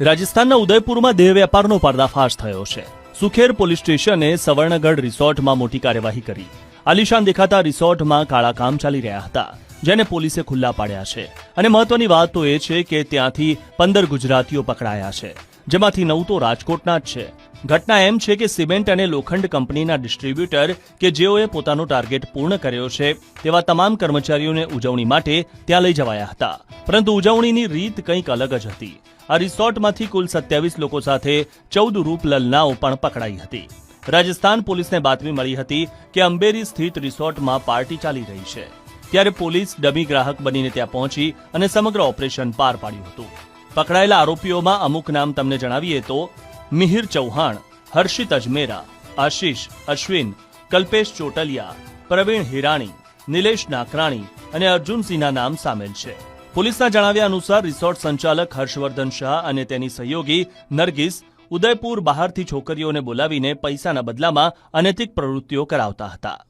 રાજસ્થાનના ઉદયપુરમાં દેહ વેપારનો પર્દાફાશ થયો છે. સુખેર પોલીસ સ્ટેશને સવર્ણગઢ રિસોર્ટમાં મોટી કાર્યવાહી કરી. આલિશાન દેખાતા રિસોર્ટમાં કાળા કામ ચાલી રહ્યા હતા, જેને પોલીસે ખુલ્લા પાડ્યા છે. અને મહત્વની વાત તો એ છે કે ત્યાંથી પંદર ગુજરાતીઓ પકડાયા છે, જેમાંથી નવ તો રાજકોટના જ છે. ઘટના એમ છે કે સિમેન્ટ અને લોખંડ કંપનીના ડિસ્ટ્રીબ્યુટર કે જેઓએ પોતાનો ટાર્ગેટ પૂર્ણ કર્યો છે, તેવા તમામ કર્મચારીઓને ઉજવણી માટે ત્યાં લઈ જવાયા હતા. પરંતુ ઉજવણીની રીત કંઈક અલગ જ હતી. આ રિસોર્ટમાંથી કુલ સત્યાવીસ લોકો સાથે ચૌદ રૂપલલનાઓ પણ પકડાઈ હતી. રાજસ્થાન પોલીસને બાતમી મળી હતી કે અંબેરી સ્થિત રિસોર્ટમાં પાર્ટી ચાલી રહી છે. ત્યારે પોલીસ ડમી ગ્રાહક બનીને ત્યાં પહોંચી અને સમગ્ર ઓપરેશન પાર પાડ્યું હતું. પકડાયેલા આરોપીઓમાં અમુક નામ તમને જણાવીએ તો મિહિર ચૌહાણ, હર્ષિત અજમેરા, આશીષ, અશ્વિન, કલ્પેશ ચોટલિયા, પ્રવીણ હિરાણી, નિલેશ નાકરાણી અને અર્જુનસિંહના નામ સામેલ છે. પોલીસના જણાવ્યા અનુસાર રિસોર્ટ સંચાલક હર્ષવર્ધન શાહ અને તેની સહયોગી નરગીસ ઉદયપુર બહારથી છોકરીઓને બોલાવીને પૈસાના બદલામાં અનૈતિક પ્રવૃત્તિઓ કરાવતા હતા.